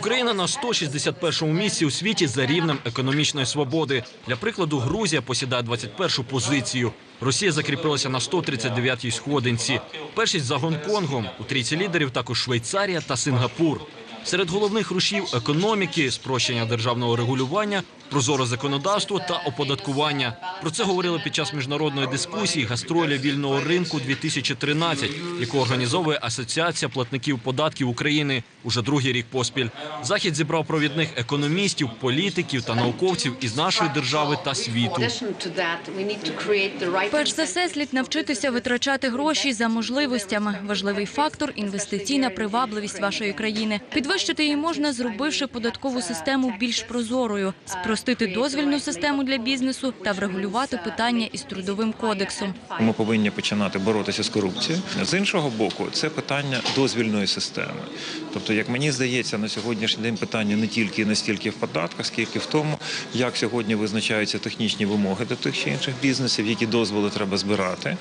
Україна на 161-му місці у світі за рівнем економічної свободи. Для прикладу, Грузія посідає 21-шу позицію. Росія закріпилася на 139-й сходинці. Першість за Гонконгом. У трійці лідерів також Швейцарія та Сингапур. Серед головних рушів економіки спрощення державного регулювання, прозоре законодавство та оподаткування. Про це говорили під час міжнародної дискусії гастролі вільного ринку 2013, яку організовує Асоціація платників податків України уже другий рік поспіль. Захід зібрав провідних економістів, політиків та науковців із нашої держави та світу. Перш за все, слід навчитися витрачати гроші за можливостями. Важливий фактор інвестиційна привабливість вашої країни. Підвищити її можна, зробивши податкову систему більш прозорою, спростити дозвільну систему для бізнесу та врегулювати питання із трудовим кодексом. Ми повинні починати боротися з корупцією. З іншого боку, це питання дозвільної системи. Тобто, як мені здається, на сьогоднішній день питання не тільки і не стільки в податках, скільки в тому, як сьогодні визначаються технічні вимоги до тих чи інших бізнесів, які дозволи треба збирати.